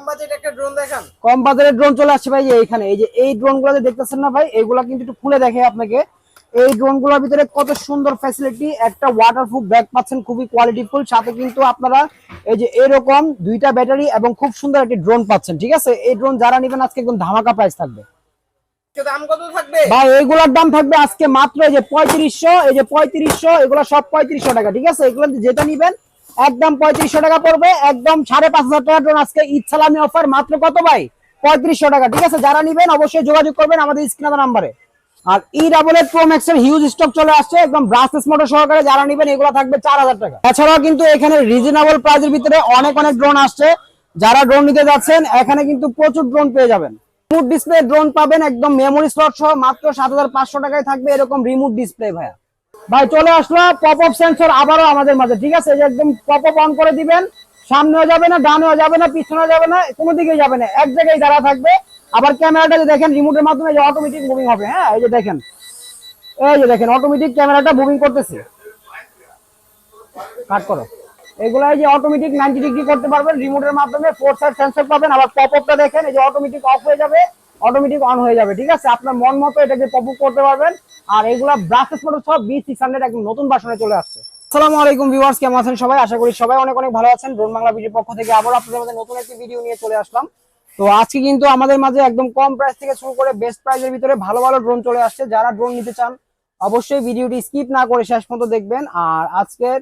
কম budget একটা drone দেখান। কম বাজারের ড্রোন চলে আসছে ভাই এইখানে। এই যে এই ড্রোনগুলো যে দেখতেছেন না ভাই? এগুলা কিন্তু একটু খুলে দেখে আপনাকে। এই ড্রোনগুলোর ভিতরে কত সুন্দর ফ্যাসিলিটি একটা ওয়াটারপ্রুফ ব্যাগ পাচ্ছেন খুবই কোয়ালিটিফুল সাথে কিন্তু আপনারা এই যে এরকম দুইটা ব্যাটারি এবং খুব সুন্দর একটি ড্রোন পাচ্ছেন ঠিক আছে? এই ড্রোন যারা নেবেন আজকে একদম ধামাকা প্রাইস থাকবে। দাম কত থাকবে? ভাই এইগুলোর দাম থাকবে আজকে মাত্র এই যে পঁয়ত্রিশশো এই যে পঁয়ত্রিশশো এগুলো সব পঁয়ত্রিশশো টাকা ঠিক আছে? এগুলো যেটা নিবেন একদম পঁয়ত্রিশশো টাকা পড়বে, একদম সাড়ে পাঁচ হাজার টাকা ড্রোন আজকে ঈদ সালামি অফার মাত্র কত ভাই? পঁয়ত্রিশশো টাকা, ঠিক আছে? যারা নিবেন অবশ্যই যোগাযোগ করবেন আমাদের স্ক্রিনে নাম্বারে আর ই ডাবল এর প্রো ম্যাক্স এর হিউজ স্টক চলে আসছে, একদম ব্রাসলেস মোটর সহকারে যারা নিবেন, এগুলো থাকবে চার হাজার টাকা। এছাড়াও কিন্তু এখানে রিজনেবল প্রাইসের ভিতরে অনেক অনেক ড্রোন আসছে। যারা ড্রোন নিতে যাচ্ছেন, এখানে কিন্তু প্রচুর ড্রোন পেয়ে যাবেন। রিমোট ডিসপ্লে ড্রোন পাবেন, একদম মেমোরি স্লট সহ মাত্র সাত হাজার পাঁচশো টাকায় থাকবে এরকম রিমোট ডিসপ্লে ভাইয়া। ভাই, চলে আসলো পপ আপ সেন্সর আবারও আমাদের মাঝে, ঠিক আছে? যে একদম পপ আপ অন করে দিবেন। সামনেও যাবে না, ডানেও যাবে না, পিছনেও যাবে না, কোনো দিকেই যাবে না। এক জায়গায় দাঁড়া থাকবে, আবার ক্যামেরাটা যে দেখেন রিমোটের মাধ্যমে যে অটোমেটিক মুভিং হবে হ্যাঁ? এই যে দেখেন। এই যে দেখেন অটোমেটিক ক্যামেরাটা মুভিং করতেছে। কাট করো। এগুলো যে অটোমেটিক নাইনটি ডিগ্রি করতে পারবেন রিমোটের মাধ্যমে ফোর সাইড সেন্সর পাবেন, আবার পপ আপটা দেখেন, এই যে অটোমেটিক অফ হয়ে যাবে। অটোমেটিক অন হয়ে যাবে, ঠিক আছে? আপনার মন মতো এটাকে পপ করতে পারবেন। আর এগুলা ব্রাসেস মডেল সব বি সিক্স হান্ড্রেড একদম নতুন বাসনে চলে আসছে। আসসালামু আলাইকুম ভিউয়ার্স কেমন আছেন সবাই? আশা করি সবাই অনেক অনেক ভালো আছেন। ড্রোন বাংলা ভিডিওর পক্ষ থেকে আবার আপনাদের মধ্যে নতুন একটি ভিডিও নিয়ে চলে আসলাম। তো আজকে কিন্তু আমাদের মাঝে একদম কম প্রাইস থেকে শুরু করে বেস্ট প্রাইসের ভিতরে ভালো ভালো ড্রোন চলে আসছে। যারা ড্রোন নিতে চান, অবশ্যই ভিডিওটি স্কিপ না করে শেষ পর্যন্ত দেখবেন। আর আজকের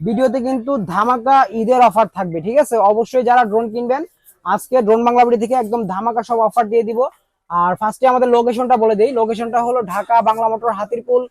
ভিডিওতে কিন্তু ধামাকা ঈদের অফার থাকবে, ঠিক আছে? অবশ্যই যারা ড্রোন কিনবেন আজকে ড্রোন বাংলা ভিডিও থেকে একদম ধামাকা সব অফার দিয়ে দিব। আর ফার্স্টে আমাদের লোকেশনটা বলে দেই। লোকেশনটা হলো ঢাকা বাংলা মোটর হাতিরপুল,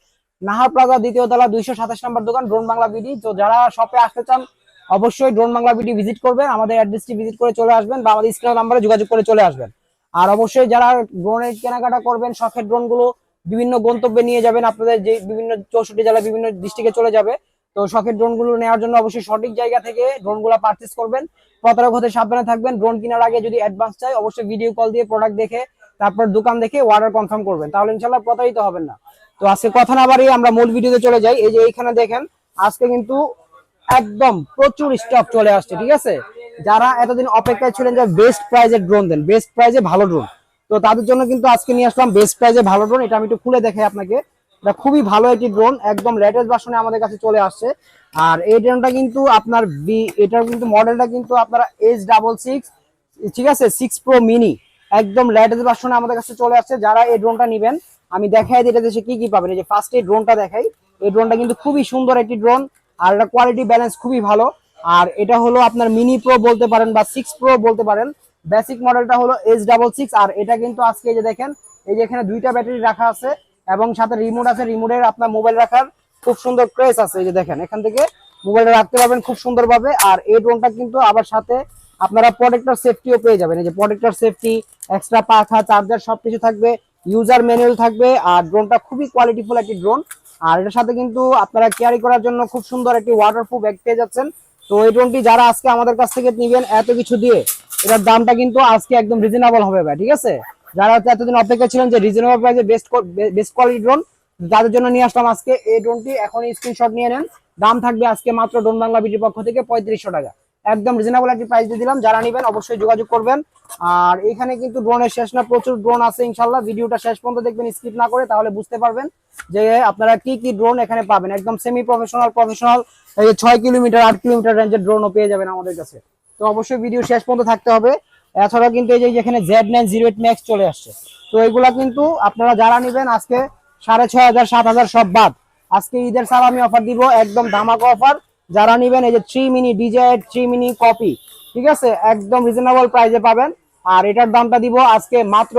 নাহার প্লাজা, দ্বিতীয় তলা, দুইশো সাতাশ নম্বর দোকান, ড্রোন বাংলা বিডি। তো যারা শপে আসতে চান, অবশ্যই ড্রোন বাংলা বিডি ভিজিট করবেন। আমাদের অ্যাড্রেসটি ভিজিট করে চলে আসবেন বা আমাদের স্ক্রিন নাম্বারে যোগাযোগ করে চলে আসবেন। আর অবশ্যই যারা ড্রোনের কেনাকাটা করবেন, শখের ড্রোনগুলো বিভিন্ন গন্তব্যে নিয়ে যাবেন। আপনাদের যে বিভিন্ন চৌষট্টি জেলা বিভিন্ন ডিস্ট্রিক্টে চলে যাবে। তো শখের ড্রোনগুলো নেওয়ার জন্য অবশ্যই সঠিক জায়গা থেকে ড্রোনগুলো পারচেস করবেন। প্রতারক হতে সাবধানে থাকবেন। ড্রোন কেনার আগে যদি অ্যাডভান্স চাই, অবশ্যই ভিডিও কল দিয়ে প্রোডাক্ট দেখে, তারপর দোকান দেখে অর্ডার কনফার্ম করবেন। তাহলে ইনশাল্লাহ প্রতারিত হবেন না। তো আজকে কথা না বাড়িয়ে আমরা মূল ভিডিওতে চলে যাই। এই যে এইখানে দেখেন, আজকে কিন্তু একদম প্রচুর স্টক চলে আসছে, ঠিক আছে? যারা এতদিন অপেক্ষায় ছিলেন যে বেস্ট প্রাইজের ড্রোন দেন বেস্ট প্রাইজে ভালো ড্রোন তো তাদের জন্য কিন্তু আজকে নিয়ে আসলাম বেস্ট প্রাইজে ভালো ড্রোন এটা আমি একটু খুলে দেখাই আপনাকে। এটা খুবই ভালো একটি ড্রোন একদম লেটেস্ট ভার্সনে আমাদের কাছে চলে আসছে। আর এই ড্রোনটা কিন্তু আপনার বি এটার কিন্তু মডেলটা কিন্তু আপনারা এইচ ডাবল সিক্স ঠিক আছে? সিক্স প্রো মিনি একদম লেটেস্ট ভার্সনে আমাদের কাছে চলে আসছে। যারা এই ড্রোনটা নিবেন, আমি দেখাই দিই এটাতে সে কি কি পাবেন। এই যে ফার্স্ট এই ড্রোনটা দেখাই। এই ড্রোনটা কিন্তু খুবই সুন্দর একটি ড্রোন আর এটা কোয়ালিটি ব্যালেন্স খুবই ভালো। আর এটা হলো আপনার মিনি প্রো বলতে পারেন বা সিক্স প্রো বলতে পারেন। বেসিক মডেলটা হলো এইচ ডাবল সিক্স আর এটা কিন্তু আজকে এই যে দেখেন, এই যে এখানে দুইটা ব্যাটারি রাখা আছে। এবং সাথে রিমোট আছে রিমোটের আপনার মোবাইল রাখার খুব সুন্দর ক্রেস আছে, এই যে দেখেন, এখান থেকে মোবাইলটা রাখতে পারবেন খুব সুন্দরভাবে। আর এই ড্রোনটা কিন্তু আবার সাথে আপনারা প্রোটেক্টর সেফটিও পেয়ে যাবেন, এই যে প্রোটেক্টর সেফটি এক্সট্রা পাখা চার্জার সবকিছু থাকবে ইউজার ম্যানুয়াল থাকবে, আর ড্রোনটা খুবই কোয়ালিটিফুল একটি ড্রোন আর এটার সাথে কিন্তু আপনারা ক্যারি করার জন্য খুব সুন্দর একটি ওয়াটারপ্রুফ ব্যাগ পেয়ে যাচ্ছেন। তো এই ড্রোনটি যারা আজকে আমাদের কাছ থেকে নিবেন, এত কিছু দিয়ে, এটার দামটা কিন্তু আজকে একদম রিজনেবল হবে ভাই, ঠিক আছে? যারা হচ্ছে এতদিন অপেক্ষা ছিলেন যে রিজনেবল প্রাইসে বেস্ট বেস্ট কোয়ালিটি ড্রোন যাদের জন্য নিয়ে আসলাম আজকে এই ড্রোনটি এখন স্ক্রিনশট নিয়ে নেন। দাম থাকবে আজকে মাত্র ড্রোন বাংলা বিটির পক্ষ থেকে পঁয়ত্রিশশো টাকা। একদম রিজনেবল একটি প্রাইস দিয়ে দিলাম। যারা নিবেন অবশ্যই যোগাযোগ করবেন। আর এখানে কিন্তু ড্রোনের শেষ না, প্রচুর ড্রোন আছে ইনশাল্লাহ ভিডিওটা শেষ পর্যন্ত দেখবেন স্কিপ না করে, তাহলে বুঝতে পারবেন যে আপনারা কি কি ড্রোন এখানে পাবেন। একদম সেমি প্রফেশনাল প্রফেশনাল ছয় কিলোমিটার, আট কিলোমিটার রেঞ্জের ড্রোনও পেয়ে যাবেন আমাদের কাছে। তো অবশ্যই ভিডিও শেষ পর্যন্ত থাকতে হবে। এছাড়াও কিন্তু এই যেখানে Z nine zero eight max চলে আসছে। তো এগুলা কিন্তু আপনারা যারা নিবেন আজকে সাড়ে ছয় হাজার, সাত হাজার সব বাদ। আজকে ঈদের সালামি অফার দিব, একদম ধামাকা অফার যারা নিবেন এই যে three mini DJ three mini copy ঠিক আছে? একদম রিজনেবল প্রাইসে পাবেন। আর এটার দামটা দিব আজকে মাত্র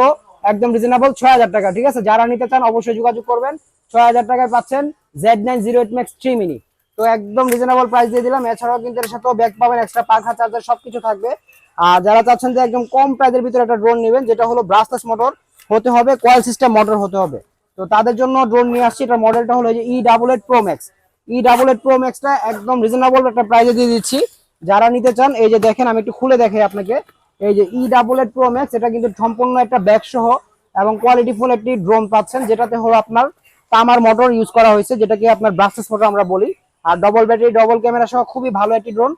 একদম রিজনেবল ছয় হাজার টাকা, ঠিক আছে? যারা নিতে চান অবশ্যই যোগাযোগ করবেন। ছয় হাজার টাকায় পাচ্ছেন Z nine zero eight max three mini তো একদম রিজনেবল প্রাইস দিয়ে দিলাম। এছাড়াও কিন্তু এর সাথেও ব্যাগ পাবেন এক্সট্রা পাখা চার্জার সবকিছু থাকবে। আর যারা চাচ্ছেন যে একদম কম প্রাইসের ভিতরে একটা ড্রোন নেবেন, যেটা হলো ব্রাসলেস মোটর হতে হবে কয়েল সিস্টেম মোটর হতে হবে। তো তাদের জন্য ড্রোন নিয়ে আসছি এটা মডেলটা হলো যে E double eight pro max E double eight pro ম্যাক্সটা একদম রিজনেবল একটা প্রাইসে দিয়ে দিচ্ছি। যারা নিতে চান, এই যে দেখেন, আমি একটু খুলে দেখাই আপনাকে। এই যে E double eight pro max এটা কিন্তু সম্পূর্ণ একটা ব্যাগ সহ এবং কোয়ালিটিফুল একটি ড্রোন পাচ্ছেন, যেটাতে হলো আপনার তামার মোটর ইউজ করা হয়েছে, যেটাকে আপনার ব্রাসলেস মোটর আমরা বলি। আর ডবল ব্যাটারি ডবল ক্যামেরা সহ খুবই ভালো একটি ড্রোন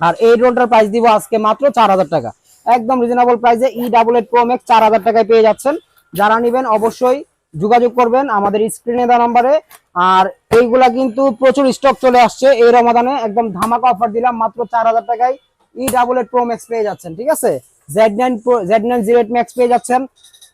আর এই ড্রোনটার প্রাইস দিব আজকে মাত্র চার হাজার টাকা। একদম রিজনেবল প্রাইসে E double eight pro max চার হাজার টাকায় পেয়ে যাচ্ছেন। যারা নেবেন অবশ্যই যোগাযোগ করবেন আমাদের স্ক্রিনে দেওয়া নাম্বারে আর এইগুলা কিন্তু প্রচুর স্টক চলে আসছে এই রমাদানে। একদম ধামাকা অফার দিলাম মাত্র চার হাজার টাকায়। E double eight pro max পেয়ে যাচ্ছেন, ঠিক আছে? Z nine pro Z nine zero eight max পেয়ে যাচ্ছেন।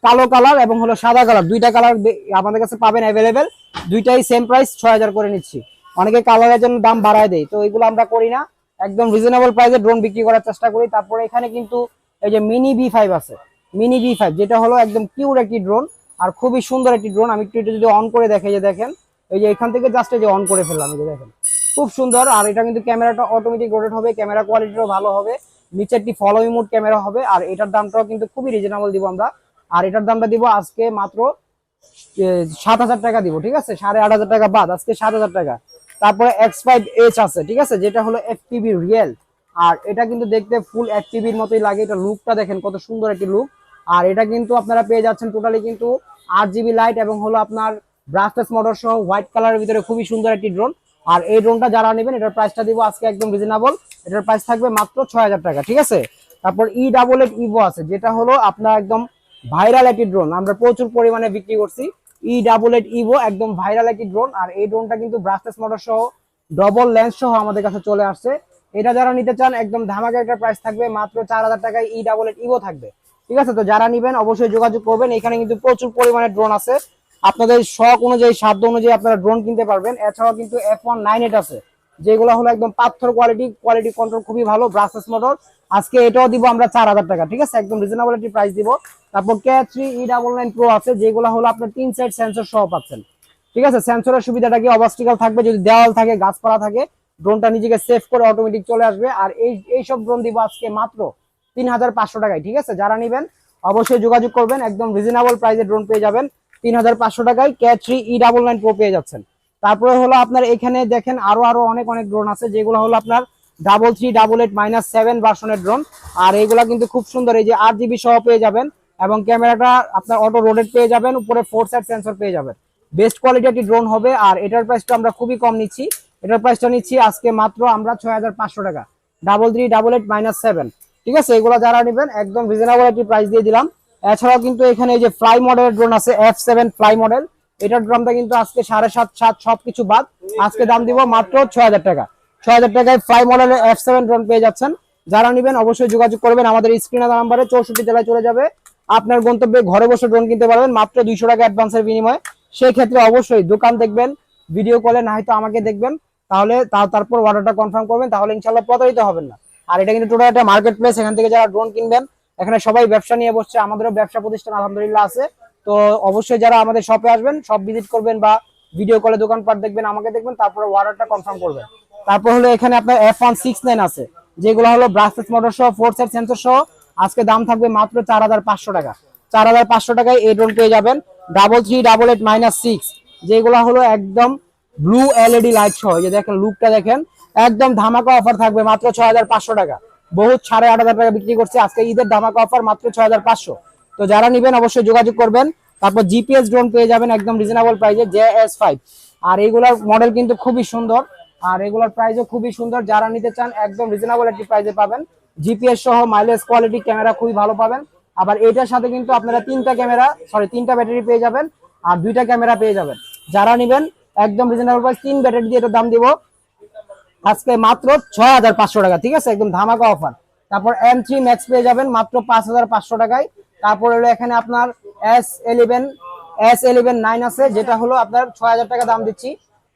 কালো কালার এবং হলো সাদা কালার দুইটা কালার আমাদের কাছে পাবেন অ্যাভেলেবেল দুইটাই সেম প্রাইস ছয় হাজার করে নিচ্ছি। অনেকে কালারের জন্য দাম বাড়ায় দেয়, তো এইগুলো আমরা করি না। একদম রিজনেবল প্রাইসে ড্রোন বিক্রি করার চেষ্টা করি। তারপরে এখানে কিন্তু এই যে মিনি বি ফাইভ আছে। মিনি বি ফাইভ যেটা হলো একদম কিউর একটি ড্রোন আর খুবই সুন্দর একটি ড্রোন আমি একটু এটা যদি অন করে দেখে যে দেখেন, এই যে এখান থেকে জাস্ট এই যে অন করে ফেললাম যে দেখেন। খুব সুন্দর আর এটা কিন্তু ক্যামেরাটা অটোমেটিক রোটেট হবে ক্যামেরা কোয়ালিটিও ভালো হবে, নিচে একটি ফলো মোড ক্যামেরা হবে আর এটার দামটাও কিন্তু খুবই রিজনেবল দিব আমরা। আর এটার দামটা দিব আজকে মাত্র সাত হাজার টাকা দিব, ঠিক আছে? সাড়ে আট হাজার টাকা বাদ, আজকে সাত হাজার টাকা। তারপরে এক্স ফাইভ এইচ আছে, ঠিক আছে? যেটা হলো এফ টিভি রিয়েল আর এটা কিন্তু দেখতে ফুল এফ টিভির মতোই লাগে। এটা লুকটা দেখেন, কত সুন্দর একটি লুক আর এটা কিন্তু আপনারা পেয়ে যাচ্ছেন টোটালি কিন্তু আট জিবি লাইট এবং হলো আপনার ব্রাসলেস মোটর সহ হোয়াইট কালারের ভিতরে খুবই সুন্দর একটি ড্রোন আর এই ড্রোনটা যারা নেবেন, এটার প্রাইসটা দিব আজকে একদম রিজনেবল এটার প্রাইস থাকবে মাত্র ছয় হাজার টাকা, ঠিক আছে? তারপর ই ডাবল এইট ইভো আছে, যেটা হলো আপনার একদম ভাইরাল একটি ড্রোন আমরা প্রচুর পরিমাণে বিক্রি করছি। ই ডাবল এইট ইভো একদম ভাইরাল একটি ড্রোন আর এই ড্রোনটা কিন্তু ব্রাসলেস মোটর সহ ডবল লেন্স সহ আমাদের কাছে চলে আসছে। এটা যারা নিতে চান, একদম ধামাকা একটা প্রাইস থাকবে, মাত্র চার হাজার টাকায় ই ডাবল এইট ইভো থাকবে। ঠিক আছে? তো যারা নিবেন, অবশ্যই যোগাযোগ করবেন। এখানে কিন্তু প্রচুর পরিমাণে ড্রোন আছে। আপনাদের শখ অনুযায়ী, সাধ্য অনুযায়ী আপনারা ড্রোন কিনতে পারবেন। এছাড়াও কিন্তু এফ ওয়ান নাইন এইট আছে। যেগুলো হলো একদম পাথর কোয়ালিটি কোয়ালিটি কন্ট্রোল খুবই ভালো ব্রাসেস মোটর আজকে এটাও দিব আমরা চার হাজার টাকা, ঠিক আছে? একদম রিজনেবল একটি প্রাইস দিব। তারপর K three E double nine pro আছে, যেগুলো হলো আপনার তিন সাইড সেন্সর সহ পাচ্ছেন। ঠিক আছে? সেন্সরের সুবিধাটা কি অবস্টিকাল থাকবে? যদি দেওয়াল থাকে, গাছপালা থাকে ড্রোনটা নিজেকে সেভ করে অটোমেটিক চলে আসবে। আর এই এইসব ড্রোন দিব আজকে মাত্র তিন হাজার পাঁচশো টাকায়, ঠিক আছে? যারা নেবেন, অবশ্যই যোগাযোগ করবেন। একদম রিজনেবল প্রাইসে ড্রোন পেয়ে যাবেন। তিন হাজার পাঁচশো টাকায় K three E double nine pro পেয়ে যাচ্ছেন। তারপরে হলো আপনার এখানে দেখেন আরও আরও অনেক অনেক ড্রোন আছে, যেগুলো হলো আপনার double three double eight minus seven ভার্সনের ড্রোন আর এইগুলা কিন্তু খুব সুন্দর, এই যে আট জিবি সহ পেয়ে যাবেন এবং ক্যামেরাটা আপনার অটো রোডেড পেয়ে যাবেন, উপরে ফোর সাইড সেন্সর পেয়ে যাবেন। বেস্ট কোয়ালিটি একটি ড্রোন হবে, আর এটার প্রাইসটা আমরা খুবই কম নিচ্ছি। এটার প্রাইসটা নিচ্ছি আজকে মাত্র আমরা ছয় হাজার পাঁচশো টাকা double three double eight minus seven ঠিক আছে, এগুলো যারা নেবেন, একদম রিজনেবল একটি প্রাইস দিয়ে দিলাম। এছাড়াও কিন্তু এখানে এই যে ফ্লাই মডেলের ড্রোন আছে এফ সেভেন ফ্লাই মডেল এটার দামটা কিন্তু আজকে সাড়ে সাত সাত সবকিছু বাদ। আজকে দাম দিব মাত্র ছয় হাজার টাকা। ছয় হাজার টাকায় ফ্লাই মডেলের এফ সেভেন ড্রোন পেয়ে যাচ্ছেন। যারা নেবেন অবশ্যই যোগাযোগ করবেন। আমাদের স্ক্রিনে নাম্বারে চৌষট্টি জেলায় চলে যাবে। আপনার গন্তব্যে ঘরে বসে ড্রোন কিনতে পারবেন। মাত্র দুইশো টাকা অ্যাডভান্সের বিনিময়ে। সেই ক্ষেত্রে অবশ্যই দোকান দেখবেন ভিডিও কলে না হয়তো আমাকে দেখবেন। তাহলে তারপর অর্ডারটা কনফার্ম করবেন। তাহলে ইনশাল্লাহ প্রতারিত হবেন না। আর এটা কিন্তু টোটাল একটা মার্কেট প্লেস এখান থেকে যারা ড্রোন কিনবেন, এখানে সবাই ব্যবসা নিয়ে বসছে। আমাদেরও ব্যবসা প্রতিষ্ঠান আলহামদুলিল্লাহ আছে। তো অবশ্যই যারা আমাদের শপে আসবেন সব ভিজিট করবেন বা ভিডিও কলে দোকানপাট দেখবেন, আমাকে দেখবেন, তারপরে অর্ডারটা কনফার্ম করবেন। তারপর হলো এখানে আপনার এফ ওয়ান সিক্স নাইন আছে, যেগুলো হলো ব্রাসলেস মোটর সহ ফোর সাইড সেন্সর সহ, আজকে দাম থাকবে মাত্র চার হাজার পাঁচশো টাকা। চার হাজার পাঁচশো টাকায় এই ড্রোন পেয়ে যাবেন double three double eight minus six যেগুলো হলো একদম ব্লু এলইডি লাইট সহ যে দেখেন লুকটা দেখেন, একদম ধামাকা অফার থাকবে মাত্র ছয় হাজার পাঁচশো টাকা। বহুত সাড়ে আট হাজার টাকা বিক্রি করছে, আজকে ঈদের ধামাকা অফার মাত্র ছয় হাজার পাঁচশো। তো যারা নিবেন অবশ্যই যোগাযোগ করবেন। তারপর জিপিএস ড্রোন পেয়ে যাবেন একদম রিজনেবল প্রাইসে জে এস ফাইভ আর এইগুলোর মডেল কিন্তু খুবই সুন্দর। আর এগুলোর প্রাইসও খুবই সুন্দর। যারা নিতে চান, একদম রিজনেবল একটি প্রাইসে পাবেন। জিপিএস সহ মাইলেজ কোয়ালিটি ক্যামেরা খুবই ভালো পাবেন। আবার এটার সাথে কিন্তু আপনারা তিনটা ক্যামেরা সরি তিনটা ব্যাটারি পেয়ে যাবেন। আর দুইটা ক্যামেরা পেয়ে যাবেন। যারা নিবেন, একদম রিজনেবল প্রাইস তিন ব্যাটারি দিয়ে এটার দাম দিব। আজকে মাত্র ছয় হাজার পাঁচশো টাকা, ঠিক আছে? একদম ধামাকা অফার তারপর এম থ্রি ম্যাক্স পেয়ে যাবেন মাত্র পাঁচ হাজার পাঁচশো টাকায়। তারপর হলো এখানে আপনার S eleven S eleven nine আছে, যেটা হলো আপনার ছয় হাজার টাকা দাম দিচ্ছি।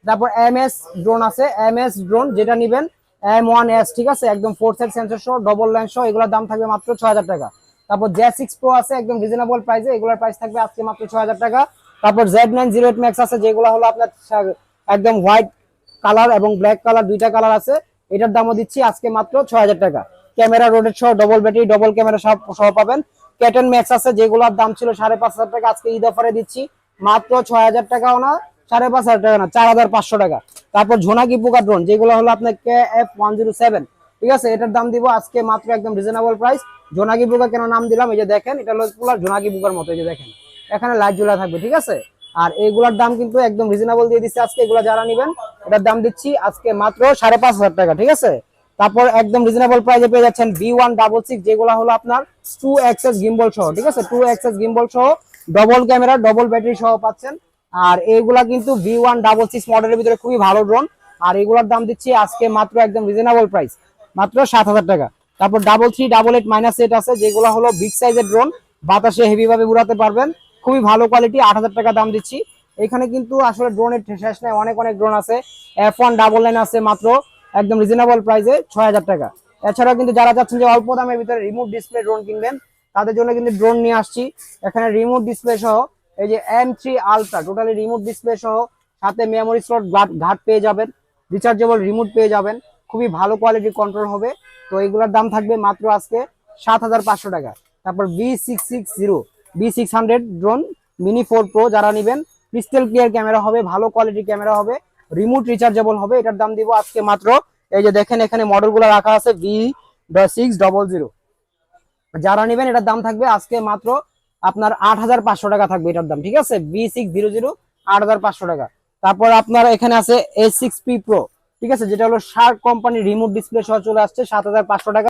তারপর এম এস ড্রোন আছে এম এস ড্রোন যেটা নিবেন এম ওয়ান এস ঠিক আছে? একদম ফোর সাইড সেন্সর সহ ডবল লাইন সহ, এগুলোর দাম থাকবে মাত্র ছয় হাজার টাকা। তারপর জে সিক্স প্রো আছে, একদম রিজনেবল প্রাইসে এগুলোর প্রাইস থাকবে আজকে মাত্র ছয় হাজার টাকা। তারপর Z nine zero eight max আছে, যেগুলো হলো আপনার একদম হোয়াইট কালার এবং ব্ল্যাক কালার দুইটা কালার আছে। এটার দামও দিচ্ছি আজকে মাত্র ছয় হাজার টাকা। ক্যামেরা রোডের সহ ডবল ব্যাটারি ডবল ক্যামেরা সব সহ পাবেন। ক্যাটন ম্যাক্স আছে, যেগুলোর দাম ছিল সাড়ে পাঁচ হাজার টাকা। আজকে ঈদ অফারে দিচ্ছি। মাত্র ছয় হাজার টাকাও না, সাড়ে পাঁচ হাজার টাকা না, চার হাজার পাঁচশো টাকা। তারপর ঝোনাকি পোকা ড্রোন যেগুলো হলো আপনার K F one zero seven ঠিক আছে, এটার দাম দিব আজকে মাত্র একদম রিজনেবল প্রাইস জোনাকি পোকা কেন নাম দিলাম, এই যে দেখেন, এটা হলো পুরো জোনাকি পোকার মতো, এই যে দেখেন। এখানে লাইট জ্বলা থাকবে, ঠিক আছে? আর এগুলার দাম কিন্তু একদম রিজনেবল দিয়ে দিচ্ছে আজকে, এগুলো যারা নেবেন, এটার দাম দিচ্ছি আজকে মাত্র সাড়ে পাঁচ হাজার টাকা, ঠিক আছে? তারপর একদম রিজনেবল প্রাইসে পেয়ে যাচ্ছেন বি ওয়ান ডাবল সিক্স যেগুলো হলো আপনার টু এক্সএস গিম্বল সহ, ঠিক আছে? টু এক্সএস গিম্বল সহ ডবল ক্যামেরা ডবল ব্যাটারি সহ পাচ্ছেন। আর এইগুলা কিন্তু বি ওয়ান ডাবল সিক্স মডেলের ভিতরে খুবই ভালো ড্রোন আর এগুলোর দাম দিচ্ছি আজকে মাত্র একদম রিজনেবল প্রাইস মাত্র সাত হাজার টাকা। তারপর double three double eight minus eight আছে, যেগুলো হলো বিগ সাইজের ড্রোন বাতাসে হেভিভাবে উড়াতে পারবেন। খুবই ভালো কোয়ালিটি আট হাজার টাকা দাম দিচ্ছি। এখানে কিন্তু আসলে ড্রোনের শেষ নেই, অনেক অনেক ড্রোন আছে। এফ ওয়ান ডাবল নাইন আছে মাত্র। একদম রিজনেবল প্রাইসে ছয় হাজার টাকা। এছাড়াও কিন্তু যারা চাচ্ছেন যে অল্প দামের ভিতরে রিমোট ডিসপ্লে ড্রোন কিনবেন, তাদের জন্য কিন্তু ড্রোন নিয়ে আসছি। এখানে রিমোট ডিসপ্লে সহ এই যে M three ultra totally remote display সহ সাথে মেমোরি স্লট ঘাট পেয়ে যাবেন রিচার্জেবল রিমোট পেয়ে যাবেন। খুবই ভালো কোয়ালিটির কন্ট্রোল হবে। তো এগুলোর দাম থাকবে মাত্র আজকে সাত হাজার পাঁচশো টাকা। তারপর B six six zero B six hundred drone mini four pro যারা নেবেন ক্রিস্টাল ক্লিয়ার ক্যামেরা হবে, ভালো কোয়ালিটির ক্যামেরা হবে। রিমোট রিচার্জেবল হবে, এটার দাম দিব আজকে মাত্র, এই যে দেখেন এখানে মডেলগুলো রাখা আছে বি সিক্স ডবল জিরো যারা নেবেন, এটার দাম থাকবে আজকে মাত্র আপনার আট হাজার পাঁচশো টাকা থাকবে এটার দাম, ঠিক আছে? বি সিক্স জিরো জিরো আট হাজার পাঁচশো টাকা। তারপর আপনার এখানে আছে এ সিক্স পি প্রো ঠিক আছে? যেটা হলো শার্ক কোম্পানির রিমোট ডিসপ্লে সহ চলে আসছে, সাত হাজার পাঁচশো টাকা।